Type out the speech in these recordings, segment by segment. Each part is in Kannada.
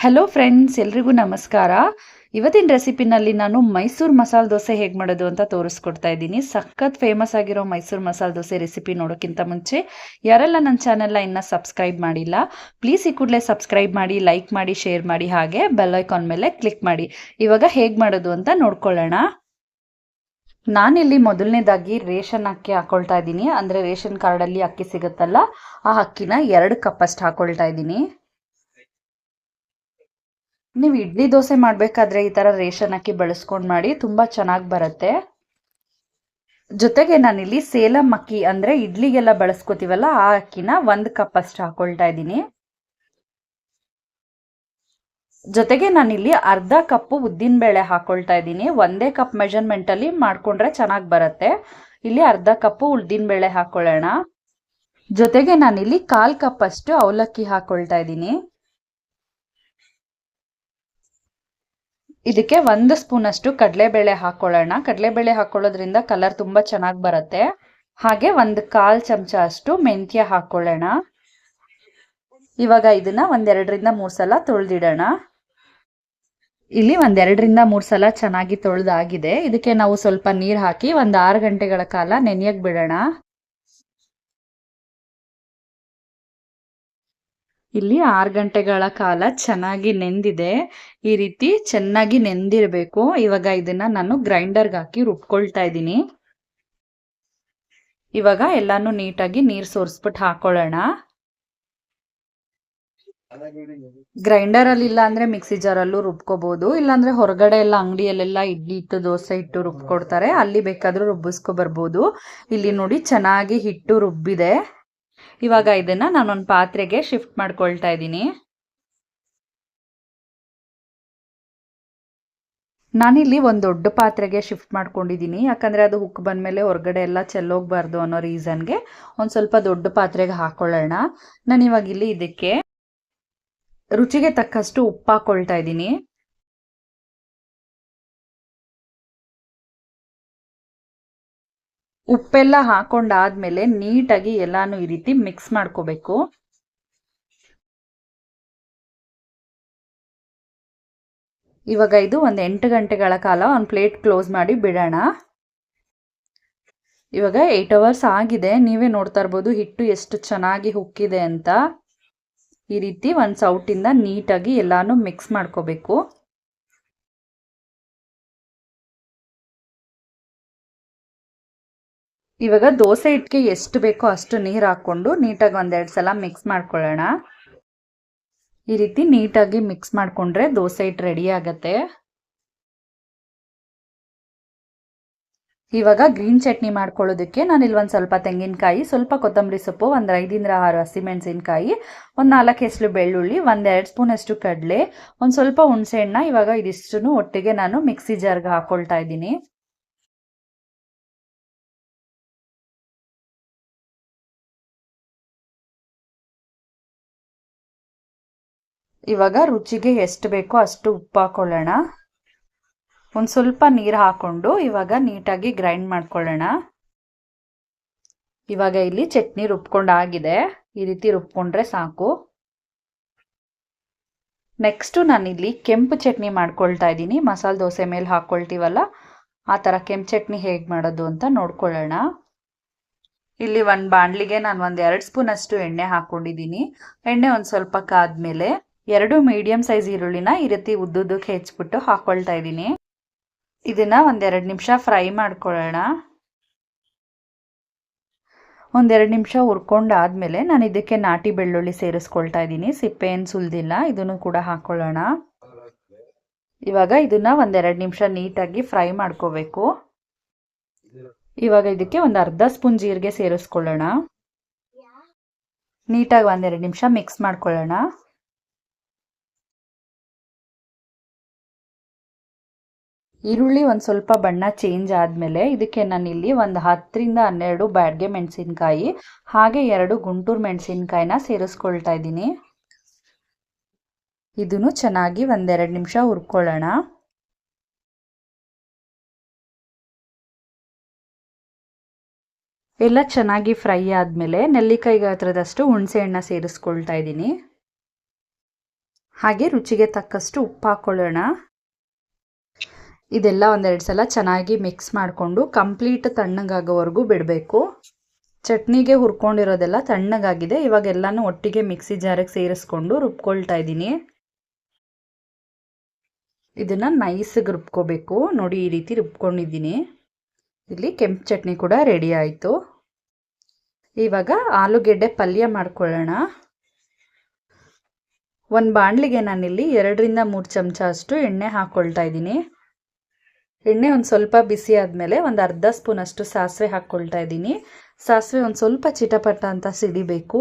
ಹಲೋ ಫ್ರೆಂಡ್ಸ್ ಎಲ್ರಿಗೂ ನಮಸ್ಕಾರ. ಇವತ್ತಿನ ರೆಸಿಪಿನಲ್ಲಿ ನಾನು ಮೈಸೂರು ಮಸಾಲೆ ದೋಸೆ ಹೇಗೆ ಮಾಡೋದು ಅಂತ ತೋರಿಸ್ಕೊಡ್ತಾ ಇದ್ದೀನಿ. ಸಖತ್ ಫೇಮಸ್ ಆಗಿರೋ ಮೈಸೂರು ಮಸಾಲೆ ದೋಸೆ ರೆಸಿಪಿ ನೋಡೋಕ್ಕಿಂತ ಮುಂಚೆ ಯಾರೆಲ್ಲ ನನ್ನ ಚಾನೆಲ್ನ ಇನ್ನೂ ಸಬ್ಸ್ಕ್ರೈಬ್ ಮಾಡಿಲ್ಲ ಪ್ಲೀಸ್ ಈ ಕೂಡಲೇ ಸಬ್ಸ್ಕ್ರೈಬ್ ಮಾಡಿ ಲೈಕ್ ಮಾಡಿ ಶೇರ್ ಮಾಡಿ, ಹಾಗೆ ಬೆಲ್ ಐಕಾನ್ ಮೇಲೆ ಕ್ಲಿಕ್ ಮಾಡಿ. ಇವಾಗ ಹೇಗೆ ಮಾಡೋದು ಅಂತ ನೋಡ್ಕೊಳ್ಳೋಣ. ನಾನಿಲ್ಲಿ ಮೊದಲನೇದಾಗಿ ರೇಷನ್ ಅಕ್ಕಿ ಹಾಕ್ಕೊಳ್ತಾ ಇದ್ದೀನಿ. ಅಂದರೆ ರೇಷನ್ ಕಾರ್ಡಲ್ಲಿ ಅಕ್ಕಿ ಸಿಗುತ್ತಲ್ಲ, ಆ ಅಕ್ಕಿನ ಎರಡು ಕಪ್ಪಷ್ಟು ಹಾಕ್ಕೊಳ್ತಾ ಇದ್ದೀನಿ. ನೀವು ಇಡ್ಲಿ ದೋಸೆ ಮಾಡಬೇಕಾದ್ರೆ ಈ ಥರ ರೇಷನ್ ಅಕ್ಕಿ ಬಳಸ್ಕೊಂಡು ಮಾಡಿ ತುಂಬ ಚೆನ್ನಾಗಿ ಬರುತ್ತೆ. ಜೊತೆಗೆ ನಾನಿಲ್ಲಿ ಸೇಲಂ ಅಕ್ಕಿ ಅಂದರೆ ಇಡ್ಲಿಗೆಲ್ಲ ಬಳಸ್ಕೋತೀವಲ್ಲ ಆ ಅಕ್ಕಿನ ಒಂದು ಕಪ್ ಅಷ್ಟು ಹಾಕೊಳ್ತಾ ಇದ್ದೀನಿ. ಜೊತೆಗೆ ನಾನಿಲ್ಲಿ ಅರ್ಧ ಕಪ್ಪು ಉದ್ದಿನಬೇಳೆ ಹಾಕೊಳ್ತಾ ಇದ್ದೀನಿ. ಒಂದೇ ಕಪ್ ಮೆಜರ್ಮೆಂಟಲ್ಲಿ ಮಾಡಿಕೊಂಡ್ರೆ ಚೆನ್ನಾಗಿ ಬರುತ್ತೆ. ಇಲ್ಲಿ ಅರ್ಧ ಕಪ್ಪು ಉದ್ದಿನಬೇಳೆ ಹಾಕೊಳ್ಳೋಣ. ಜೊತೆಗೆ ನಾನಿಲ್ಲಿ ಕಾಲು ಕಪ್ ಅಷ್ಟು ಅವಲಕ್ಕಿ ಹಾಕೊಳ್ತಾ ಇದ್ದೀನಿ. ಇದಕ್ಕೆ ಒಂದು ಸ್ಪೂನ್ ಅಷ್ಟು ಕಡಲೆಬೇಳೆ ಹಾಕೊಳ್ಳೋಣ. ಕಡಲೆಬೇಳೆ ಹಾಕೊಳ್ಳೋದ್ರಿಂದ ಕಲರ್ ತುಂಬ ಚೆನ್ನಾಗಿ ಬರುತ್ತೆ. ಹಾಗೆ ಒಂದು ಕಾಲ್ ಚಮಚ ಅಷ್ಟು ಮೆಂತ್ಯ ಹಾಕೊಳ್ಳೋಣ. ಇವಾಗ ಇದನ್ನ ಒಂದೆರಡರಿಂದ ಮೂರು ಸಲ ತೊಳೆದಿಡೋಣ. ಇಲ್ಲಿ ಒಂದೆರಡರಿಂದ ಮೂರು ಸಲ ಚೆನ್ನಾಗಿ ತೊಳೆದಾಗಿದೆ. ಇದಕ್ಕೆ ನಾವು ಸ್ವಲ್ಪ ನೀರು ಹಾಕಿ ಒಂದು ಆರು ಗಂಟೆಗಳ ಕಾಲ ನೆನೆಯಕ್ಕೆ ಬಿಡೋಣ. ಇಲ್ಲಿ ಆರು ಗಂಟೆಗಳ ಕಾಲ ಚೆನ್ನಾಗಿ ನೆಂದಿದೆ. ಈ ರೀತಿ ಚೆನ್ನಾಗಿ ನೆಂದಿರಬೇಕು. ಇವಾಗ ಇದನ್ನ ನಾನು ಗ್ರೈಂಡರ್ಗೆ ಹಾಕಿ ರುಬ್ಕೊಳ್ತಾ ಇದ್ದೀನಿ. ಇವಾಗ ಎಲ್ಲಾನು ನೀಟಾಗಿ ನೀರು ಸೋರಿಸ್ಬಿಟ್ಟು ಹಾಕೊಳ್ಳೋಣ. ಗ್ರೈಂಡರ್ ಅಲ್ಲಿ ಇಲ್ಲ ಅಂದ್ರೆ ಮಿಕ್ಸಿ ಜಾರಲ್ಲೂ ರುಬ್ಕೋಬಹುದು ಇಲ್ಲಾಂದ್ರೆ ಹೊರಗಡೆ ಎಲ್ಲ ಅಂಗಡಿಯಲ್ಲೆಲ್ಲ ಇಡ್ಲಿ ಇಟ್ಟು ದೋಸೆ ಇಟ್ಟು ರುಬ್ಕೊಡ್ತಾರೆ. ಅಲ್ಲಿ ಬೇಕಾದ್ರೂ ರುಬ್ಬಿಸ್ಕೊ ಬರ್ಬೋದು. ಇಲ್ಲಿ ನೋಡಿ ಚೆನ್ನಾಗಿ ಹಿಟ್ಟು ರುಬ್ಬಿದೆ. ಇವಾಗ ಇದನ್ನ ನಾನೊಂದು ಪಾತ್ರೆಗೆ ಶಿಫ್ಟ್ ಮಾಡ್ಕೊಳ್ತಾ ಇದ್ದೀನಿ. ನಾನಿಲ್ಲಿ ಒಂದು ದೊಡ್ಡ ಪಾತ್ರೆಗೆ ಶಿಫ್ಟ್ ಮಾಡ್ಕೊಂಡಿದ್ದೀನಿ. ಯಾಕಂದರೆ ಅದು ಹುಕ್ ಬಂದಮೇಲೆ ಹೊರಗಡೆ ಎಲ್ಲ ಚೆಲ್ಲೋಗ್ಬಾರ್ದು ಅನ್ನೋ ರೀಸನ್ಗೆ ಒಂದು ಸ್ವಲ್ಪ ದೊಡ್ಡ ಪಾತ್ರೆಗೆ ಹಾಕ್ಕೊಳ್ಳೋಣ ನಾನು ಇವಾಗ ಇಲ್ಲಿ ಇದಕ್ಕೆ ರುಚಿಗೆ ತಕ್ಕಷ್ಟು ಉಪ್ಪು ಹಾಕ್ಕೊಳ್ತಾ ಇದ್ದೀನಿ. ಉಪ್ಪೆಲ್ಲ ಹಾಕೊಂಡಾದ್ಮೇಲೆ ನೀಟಾಗಿ ಎಲ್ಲಾನು ಈ ರೀತಿ ಮಿಕ್ಸ್ ಮಾಡ್ಕೋಬೇಕು. ಇವಾಗ ಇದು ಒಂದು ಎಂಟು ಗಂಟೆಗಳ ಕಾಲ ಒಂದು ಪ್ಲೇಟ್ ಕ್ಲೋಸ್ ಮಾಡಿ ಬಿಡೋಣ. ಇವಾಗ ಏಯ್ಟ್ ಅವರ್ಸ್ ಆಗಿದೆ. ನೀವೇ ನೋಡ್ತಾ ಇರ್ಬೋದು ಹಿಟ್ಟು ಎಷ್ಟು ಚೆನ್ನಾಗಿ ಹುಕ್ಕಿದೆ ಅಂತ. ಈ ರೀತಿ ಒಂದು ಸೌಟಿಂದ ನೀಟಾಗಿ ಎಲ್ಲಾನು ಮಿಕ್ಸ್ ಮಾಡ್ಕೋಬೇಕು. ಇವಾಗ ದೋಸೆ ಹಿಟ್ಟಿಗೆ ಎಷ್ಟು ಬೇಕೋ ಅಷ್ಟು ನೀರು ಹಾಕ್ಕೊಂಡು ನೀಟಾಗಿ ಒಂದೆರಡು ಸಲ ಮಿಕ್ಸ್ ಮಾಡ್ಕೊಳ್ಳೋಣ. ಈ ರೀತಿ ನೀಟಾಗಿ ಮಿಕ್ಸ್ ಮಾಡಿಕೊಂಡ್ರೆ ದೋಸೆ ಹಿಟ್ಟು ರೆಡಿ ಆಗತ್ತೆ. ಇವಾಗ ಗ್ರೀನ್ ಚಟ್ನಿ ಮಾಡ್ಕೊಳ್ಳೋದಕ್ಕೆ ನಾನು ಇಲ್ಲಿ ಒಂದು ಸ್ವಲ್ಪ ತೆಂಗಿನಕಾಯಿ, ಸ್ವಲ್ಪ ಕೊತ್ತಂಬರಿ ಸೊಪ್ಪು, ಒಂದು ಐದಿಂದ ಆರು ಹಸಿಮೆಣಸಿನ್ಕಾಯಿ ಒಂದು ನಾಲ್ಕು ಹೆಸರು ಬೆಳ್ಳುಳ್ಳಿ ಒಂದೆರಡು ಸ್ಪೂನ್ ಅಷ್ಟು ಕಡಲೆ, ಒಂದು ಸ್ವಲ್ಪ ಹುಣಸೆಹಣ್ಣ ಇವಾಗ ಇದಿಷ್ಟು ಒಟ್ಟಿಗೆ ನಾನು ಮಿಕ್ಸಿ ಜಾರ್ಗೆ ಹಾಕ್ಕೊಳ್ತಾ ಇದ್ದೀನಿ. ಇವಾಗ ರುಚಿಗೆ ಎಷ್ಟು ಬೇಕೋ ಅಷ್ಟು ಉಪ್ಪು ಹಾಕೊಳ್ಳೋಣ. ಒಂದು ಸ್ವಲ್ಪ ನೀರು ಹಾಕ್ಕೊಂಡು ಇವಾಗ ನೀಟಾಗಿ ಗ್ರೈಂಡ್ ಮಾಡ್ಕೊಳ್ಳೋಣ. ಇವಾಗ ಇಲ್ಲಿ ಚಟ್ನಿ ರುಬ್ಕೊಂಡಾಗಿದೆ ಈ ರೀತಿ ರುಬ್ಕೊಂಡ್ರೆ ಸಾಕು. ನೆಕ್ಸ್ಟು ನಾನಿಲ್ಲಿ ಕೆಂಪು ಚಟ್ನಿ ಮಾಡ್ಕೊಳ್ತಾ ಇದ್ದೀನಿ. ಮಸಾಲೆ ದೋಸೆ ಮೇಲೆ ಹಾಕ್ಕೊಳ್ತೀವಲ್ಲ ಆ ಥರ ಕೆಂಪು ಚಟ್ನಿ ಹೇಗೆ ಮಾಡೋದು ಅಂತ ನೋಡ್ಕೊಳ್ಳೋಣ. ಇಲ್ಲಿ ಒಂದು ಬಾಣಲಿಗೆ ನಾನು ಒಂದು ಎರಡು ಸ್ಪೂನ್ ಅಷ್ಟು ಎಣ್ಣೆ ಹಾಕ್ಕೊಂಡಿದ್ದೀನಿ ಎಣ್ಣೆ ಒಂದು ಸ್ವಲ್ಪ ಕಾದ್ಮೇಲೆ ಎರಡು ಮೀಡಿಯಂ ಸೈಜ್ ಈರುಳ್ಳಿನ ಈ ರೀತಿ ಉದ್ದುದ್ದಕ್ಕೆ ಹೆಚ್ಚಿಬಿಟ್ಟು ಹಾಕ್ಕೊಳ್ತಾ ಇದ್ದೀನಿ. ಇದನ್ನ ಒಂದೆರಡು ನಿಮಿಷ ಫ್ರೈ ಮಾಡ್ಕೊಳ್ಳೋಣ. ಒಂದೆರಡು ನಿಮಿಷ ಹುರ್ಕೊಂಡಾದ್ಮೇಲೆ ನಾನು ಇದಕ್ಕೆ ನಾಟಿ ಬೆಳ್ಳುಳ್ಳಿ ಸೇರಿಸ್ಕೊಳ್ತಾ ಇದ್ದೀನಿ. ಸಿಪ್ಪೆ ಏನು ಸುಲ್ದಿಲ್ಲ, ಇದನ್ನು ಕೂಡ ಹಾಕ್ಕೊಳ್ಳೋಣ ಇವಾಗ ಇದನ್ನ ಒಂದೆರಡು ನಿಮಿಷ ನೀಟಾಗಿ ಫ್ರೈ ಮಾಡ್ಕೋಬೇಕು. ಇವಾಗ ಇದಕ್ಕೆ ಒಂದು ಅರ್ಧ ಸ್ಪೂನ್ ಜೀರಿಗೆ ಸೇರಿಸ್ಕೊಳ್ಳೋಣ. ನೀಟಾಗಿ ಒಂದೆರಡು ನಿಮಿಷ ಮಿಕ್ಸ್ ಮಾಡ್ಕೊಳ್ಳೋಣ. ಈರುಳ್ಳಿ ಒಂದು ಸ್ವಲ್ಪ ಬಣ್ಣ ಚೇಂಜ್ ಆದಮೇಲೆ ಇದಕ್ಕೆ ನಾನಿಲ್ಲಿ ಒಂದು ಹತ್ತರಿಂದ ಹನ್ನೆರಡು ಬ್ಯಾಡ್ಗೆ ಮೆಣಸಿನ್ಕಾಯಿ, ಹಾಗೆ ಎರಡು ಗುಂಟೂರು ಮೆಣಸಿನ್ಕಾಯಿನ ಸೇರಿಸ್ಕೊಳ್ತಾ ಇದ್ದೀನಿ. ಇದನ್ನು ಚೆನ್ನಾಗಿ ಒಂದೆರಡು ನಿಮಿಷ ಹುರ್ಕೊಳ್ಳೋಣ. ಎಲ್ಲ ಚೆನ್ನಾಗಿ ಫ್ರೈ ಆದಮೇಲೆ ನೆಲ್ಲಿಕಾಯಿ ಗಾತ್ರದಷ್ಟು ಹುಣಸೆ ಹಣ್ಣ ಸೇರಿಸ್ಕೊಳ್ತಾ ಇದ್ದೀನಿ. ಹಾಗೆ ರುಚಿಗೆ ತಕ್ಕಷ್ಟು ಉಪ್ಪು ಹಾಕ್ಕೊಳ್ಳೋಣ ಇದೆಲ್ಲ ಒಂದೆರಡು ಸಲ ಚೆನ್ನಾಗಿ ಮಿಕ್ಸ್ ಮಾಡಿಕೊಂಡು ಕಂಪ್ಲೀಟ್ ತಣ್ಣಗಾಗೋವರೆಗೂ ಬಿಡಬೇಕು. ಚಟ್ನಿಗೆ ಹುರ್ಕೊಂಡಿರೋದೆಲ್ಲ ತಣ್ಣಗಾಗಿದೆ. ಇವಾಗ ಎಲ್ಲನೂ ಒಟ್ಟಿಗೆ ಮಿಕ್ಸಿ ಜಾರಿಗೆ ಸೇರಿಸ್ಕೊಂಡು ರುಬ್ಕೊಳ್ತಾ ಇದ್ದೀನಿ. ಇದನ್ನು ನೈಸಿಗೆ ರುಬ್ಕೋಬೇಕು. ನೋಡಿ, ಈ ರೀತಿ ರುಬ್ಕೊಂಡಿದ್ದೀನಿ. ಇಲ್ಲಿ ಕೆಂಪು ಚಟ್ನಿ ಕೂಡ ರೆಡಿ ಆಯಿತು. ಇವಾಗ ಆಲೂಗೆಡ್ಡೆ ಪಲ್ಯ ಮಾಡ್ಕೊಳ್ಳೋಣ. ಒಂದು ಬಾಣಲಿಗೆ ನಾನಿಲ್ಲಿ ಎರಡರಿಂದ ಮೂರು ಚಮಚ ಅಷ್ಟು ಎಣ್ಣೆ ಹಾಕ್ಕೊಳ್ತಾ ಇದ್ದೀನಿ. ಎಣ್ಣೆ ಒಂದು ಸ್ವಲ್ಪ ಬಿಸಿ ಆದಮೇಲೆ ಒಂದು ಅರ್ಧ ಸ್ಪೂನ್ ಅಷ್ಟು ಸಾಸಿವೆ ಹಾಕ್ಕೊಳ್ತಾ ಇದ್ದೀನಿ. ಸಾಸಿವೆ ಒಂದು ಸ್ವಲ್ಪ ಚಿಟಪಟ ಅಂತ ಸಿಡಿಬೇಕು.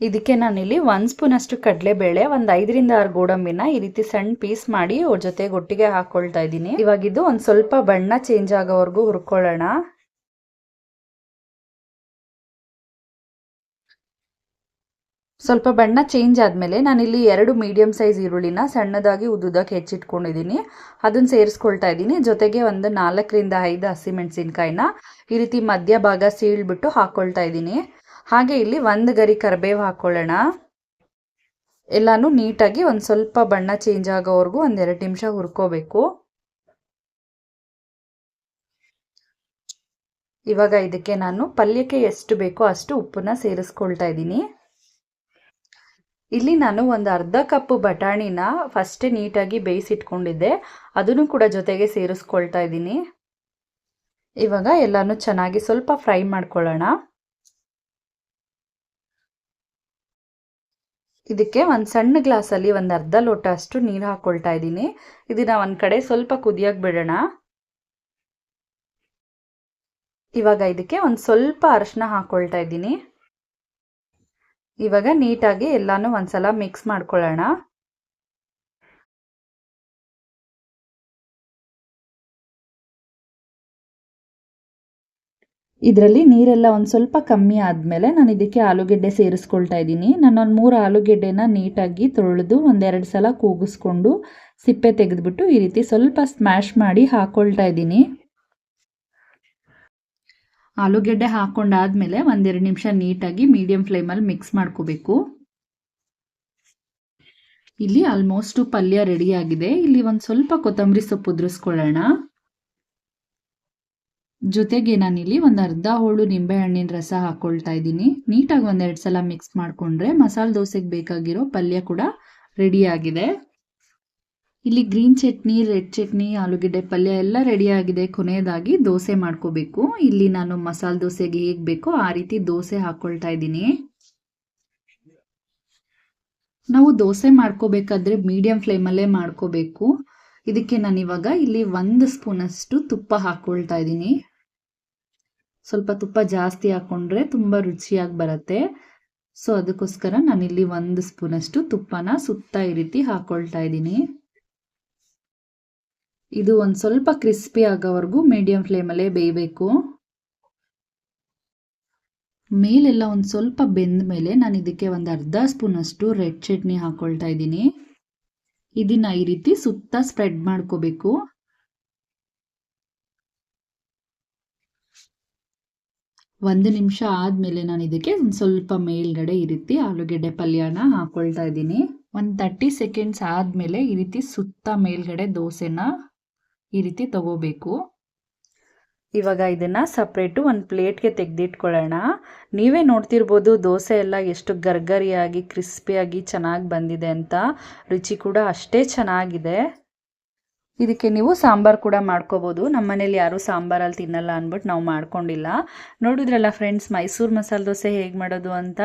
ಇದಕ್ಕೆ ನಾನಿಲ್ಲಿ ಒಂದು ಸ್ಪೂನ್ ಅಷ್ಟು ಕಡಲೆಬೇಳೆ, ಒಂದು ಐದರಿಂದ ಆರು ಗೋಡಂಬಿನ ಈ ರೀತಿ ಸಣ್ಣ ಪೀಸ್ ಮಾಡಿ ಅವ್ರ ಜೊತೆಗೆ ಒಟ್ಟಿಗೆ ಹಾಕ್ಕೊಳ್ತಾ ಇದ್ದೀನಿ. ಇವಾಗಿದ್ದು ಒಂದು ಸ್ವಲ್ಪ ಬಣ್ಣ ಚೇಂಜ್ ಆಗೋವರೆಗೂ ಹುರ್ಕೊಳ್ಳೋಣ. ಸ್ವಲ್ಪ ಬಣ್ಣ ಚೇಂಜ್ ಆದಮೇಲೆ ನಾನಿಲ್ಲಿ ಎರಡು ಮೀಡಿಯಮ್ ಸೈಜ್ ಈರುಳ್ಳಿನ ಸಣ್ಣದಾಗಿ ಉದ್ದುದಕ್ಕೆ ಹೆಚ್ಚಿಟ್ಕೊಂಡಿದ್ದೀನಿ. ಅದನ್ನ ಸೇರಿಸ್ಕೊಳ್ತಾ ಇದ್ದೀನಿ. ಜೊತೆಗೆ ಒಂದು ನಾಲ್ಕರಿಂದ ಐದು ಹಸಿಮೆಣಸಿನ್ಕಾಯಿನ ಈ ರೀತಿ ಮಧ್ಯ ಭಾಗ ಸೀಳ್ಬಿಟ್ಟು ಹಾಕ್ಕೊಳ್ತಾ ಇದ್ದೀನಿ. ಹಾಗೆ ಇಲ್ಲಿ ಒಂದು ಗರಿ ಕರಿಬೇವು ಹಾಕ್ಕೊಳ್ಳೋಣ ಎಲ್ಲಾನು ನೀಟಾಗಿ ಒಂದು ಸ್ವಲ್ಪ ಬಣ್ಣ ಚೇಂಜ್ ಆಗೋವರೆಗೂ ಒಂದೆರಡು ನಿಮಿಷ ಹುರ್ಕೋಬೇಕು. ಇವಾಗ ಇದಕ್ಕೆ ನಾನು ಪಲ್ಯಕ್ಕೆ ಎಷ್ಟು ಬೇಕೋ ಅಷ್ಟು ಉಪ್ಪನ್ನ ಸೇರಿಸ್ಕೊಳ್ತಾ ಇದ್ದೀನಿ. ಇಲ್ಲಿ ನಾನು ಒಂದು ಅರ್ಧ ಕಪ್ ಬಟಾಣಿನ ಫಸ್ಟ್ ನೀಟಾಗಿ ಬೇಯಿಸಿಟ್ಕೊಂಡಿದ್ದೆ. ಅದನ್ನು ಕೂಡ ಜೊತೆಗೆ ಸೇರಿಸ್ಕೊಳ್ತಾ ಇದ್ದೀನಿ. ಇವಾಗ ಎಲ್ಲಾನು ಚೆನ್ನಾಗಿ ಸ್ವಲ್ಪ ಫ್ರೈ ಮಾಡ್ಕೊಳ್ಳೋಣ. ಇದಕ್ಕೆ ಒಂದು ಸಣ್ಣ ಗ್ಲಾಸಲ್ಲಿ ಒಂದು ಅರ್ಧ ಲೋಟ ಅಷ್ಟು ನೀರು ಹಾಕ್ಕೊಳ್ತಾ ಇದ್ದೀನಿ. ಇದನ್ನು ಒಂದು ಕಡೆ ಸ್ವಲ್ಪ ಕುದಿಯೋಕೆ ಬಿಡೋಣ. ಇವಾಗ ಇದಕ್ಕೆ ಒಂದು ಸ್ವಲ್ಪ ಅರಶಿನ ಹಾಕ್ಕೊಳ್ತಾ ಇದ್ದೀನಿ. ಇವಾಗ ನೀಟಾಗಿ ಎಲ್ಲಾನು ಒಂದ್ಸಲ ಮಿಕ್ಸ್ ಮಾಡ್ಕೊಳ್ಳೋಣ. ಇದರಲ್ಲಿ ನೀರೆಲ್ಲ ಒಂದು ಸ್ವಲ್ಪ ಕಮ್ಮಿ ಆದಮೇಲೆ ನಾನು ಇದಕ್ಕೆ ಆಲೂಗೆಡ್ಡೆ ಸೇರಿಸ್ಕೊಳ್ತಾ ಇದ್ದೀನಿ. ನಾನು ಒಂದು ಮೂರು ಆಲೂಗೆಡ್ಡೆನ ನೀಟಾಗಿ ತೊಳೆದು ಒಂದೆರಡು ಸಲ ಕೂಗಿಸ್ಕೊಂಡು ಸಿಪ್ಪೆ ತೆಗೆದುಬಿಟ್ಟು ಈ ರೀತಿ ಸ್ವಲ್ಪ ಸ್ಮ್ಯಾಶ್ ಮಾಡಿ ಹಾಕ್ಕೊಳ್ತಾ ಇದ್ದೀನಿ. ಆಲೂಗೆಡ್ಡೆ ಹಾಕ್ಕೊಂಡಾದ್ಮೇಲೆ ಒಂದೆರಡು ನಿಮಿಷ ನೀಟಾಗಿ ಮೀಡಿಯಂ ಫ್ಲೇಮಲ್ಲಿ ಮಿಕ್ಸ್ ಮಾಡ್ಕೋಬೇಕು. ಇಲ್ಲಿ ಆಲ್ಮೋಸ್ಟು ಪಲ್ಯ ರೆಡಿಯಾಗಿದೆ ಇಲ್ಲಿ ಒಂದು ಸ್ವಲ್ಪ ಕೊತ್ತಂಬರಿ ಸೊಪ್ಪು ಉದುರಿಸ್ಕೊಳ್ಳೋಣ. ಜೊತೆಗೆ ನಾನಿಲ್ಲಿ ಒಂದು ಅರ್ಧ ಹೋಳು ನಿಂಬೆಹಣ್ಣಿನ ರಸ ಹಾಕ್ಕೊಳ್ತಾ ಇದ್ದೀನಿ. ನೀಟಾಗಿ ಒಂದೆರಡು ಸಲ ಮಿಕ್ಸ್ ಮಾಡಿಕೊಂಡ್ರೆ ಮಸಾಲೆ ದೋಸೆಗೆ ಬೇಕಾಗಿರೋ ಪಲ್ಯ ಕೂಡ ರೆಡಿಯಾಗಿದೆ ಇಲ್ಲಿ ಗ್ರೀನ್ ಚಟ್ನಿ, ರೆಡ್ ಚಟ್ನಿ, ಆಲೂಗೆಡ್ಡೆ ಪಲ್ಯ ಎಲ್ಲ ರೆಡಿಯಾಗಿದೆ ಕೊನೆಯದಾಗಿ ದೋಸೆ ಮಾಡ್ಕೋಬೇಕು. ಇಲ್ಲಿ ನಾನು ಮಸಾಲೆ ದೋಸೆಗೆ ಹೇಗೆ ಬೇಕೋ ಆ ರೀತಿ ದೋಸೆ ಹಾಕ್ಕೊಳ್ತಾ ಇದ್ದೀನಿ. ನಾವು ದೋಸೆ ಮಾಡ್ಕೋಬೇಕಾದ್ರೆ ಮೀಡಿಯಂ ಫ್ಲೇಮಲ್ಲೇ ಮಾಡ್ಕೋಬೇಕು. ಇದಕ್ಕೆ ನಾನು ಇವಾಗ ಇಲ್ಲಿ ಒಂದು ಸ್ಪೂನಷ್ಟು ತುಪ್ಪ ಹಾಕ್ಕೊಳ್ತಾ ಇದ್ದೀನಿ. ಸ್ವಲ್ಪ ತುಪ್ಪ ಜಾಸ್ತಿ ಹಾಕ್ಕೊಂಡ್ರೆ ತುಂಬ ರುಚಿಯಾಗಿ ಬರುತ್ತೆ. ಸೊ ಅದಕ್ಕೋಸ್ಕರ ನಾನಿಲ್ಲಿ ಒಂದು ಸ್ಪೂನಷ್ಟು ತುಪ್ಪನ ಸುತ್ತ ಈ ರೀತಿ ಹಾಕ್ಕೊಳ್ತಾ ಇದ್ದೀನಿ. ಇದು ಒಂದು ಸ್ವಲ್ಪ ಕ್ರಿಸ್ಪಿ ಆಗೋವರೆಗೂ ಮೀಡಿಯಂ ಫ್ಲೇಮಲ್ಲೇ ಬೇಯಬೇಕು. ಮೇಲೆಲ್ಲ ಒಂದು ಸ್ವಲ್ಪ ಬೆಂದ ಮೇಲೆ ನಾನು ಇದಕ್ಕೆ ಒಂದು ಅರ್ಧ ಸ್ಪೂನಷ್ಟು ರೆಡ್ ಚಟ್ನಿ ಹಾಕ್ಕೊಳ್ತಾ ಇದ್ದೀನಿ. ಇದನ್ನ ಈ ರೀತಿ ಸುತ್ತ ಸ್ಪ್ರೆಡ್ ಮಾಡ್ಕೋಬೇಕು. ಒಂದು ನಿಮಿಷ ಆದಮೇಲೆ ನಾನು ಇದಕ್ಕೆ ಒಂದು ಸ್ವಲ್ಪ ಮೇಲ್ಗಡೆ ಈ ರೀತಿ ಆಲೂಗೆಡ್ಡೆ ಪಲ್ಯನ ಹಾಕ್ಕೊಳ್ತಾ ಇದ್ದೀನಿ. ಒಂದು ತರ್ಟಿ ಸೆಕೆಂಡ್ಸ್ ಆದಮೇಲೆ ಈ ರೀತಿ ಸುತ್ತ ಮೇಲ್ಗಡೆ ದೋಸೆನ ಈ ರೀತಿ ತಗೋಬೇಕು. ಇವಾಗ ಇದನ್ನು ಸಪ್ರೇಟು ಒಂದು ಪ್ಲೇಟ್ಗೆ ತೆಗೆದಿಟ್ಕೊಳ್ಳೋಣ. ನೀವೇ ನೋಡ್ತಿರ್ಬೋದು ದೋಸೆ ಎಲ್ಲ ಎಷ್ಟು ಗರ್ಗರಿಯಾಗಿ ಕ್ರಿಸ್ಪಿಯಾಗಿ ಚೆನ್ನಾಗಿ ಬಂದಿದೆ ಅಂತ. ರುಚಿ ಕೂಡ ಅಷ್ಟೇ ಚೆನ್ನಾಗಿದೆ. ಇದಕ್ಕೆ ನೀವು ಸಾಂಬಾರು ಕೂಡ ಮಾಡ್ಕೋಬೋದು. ನಮ್ಮ ಮನೇಲಿ ಯಾರೂ ಸಾಂಬಾರಲ್ಲಿ ತಿನ್ನಲ್ಲ ಅಂದ್ಬಿಟ್ಟು ನಾವು ಮಾಡ್ಕೊಂಡಿಲ್ಲ. ನೋಡಿದ್ರಲ್ಲ ಫ್ರೆಂಡ್ಸ್ ಮೈಸೂರು ಮಸಾಲೆ ದೋಸೆ ಹೇಗೆ ಮಾಡೋದು ಅಂತ?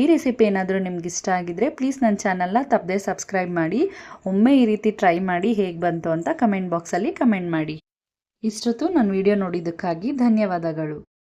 ಈ ರೆಸಿಪಿ ಏನಾದರೂ ನಿಮ್ಗೆ ಇಷ್ಟ ಆಗಿದ್ರೆ ಪ್ಲೀಸ್ ನನ್ನ ಚಾನಲ್ನ ತಪ್ಪದೆ ಸಬ್ಸ್ಕ್ರೈಬ್ ಮಾಡಿ. ಒಮ್ಮೆ ಈ ರೀತಿ ಟ್ರೈ ಮಾಡಿ ಹೇಗೆ ಬಂತು ಅಂತ ಕಮೆಂಟ್ ಬಾಕ್ಸಲ್ಲಿ ಕಮೆಂಟ್ ಮಾಡಿ. ಇಷ್ಟೊತ್ತು ನನ್ನ ವಿಡಿಯೋ ನೋಡಿದ್ದಕ್ಕಾಗಿ ಧನ್ಯವಾದಗಳು.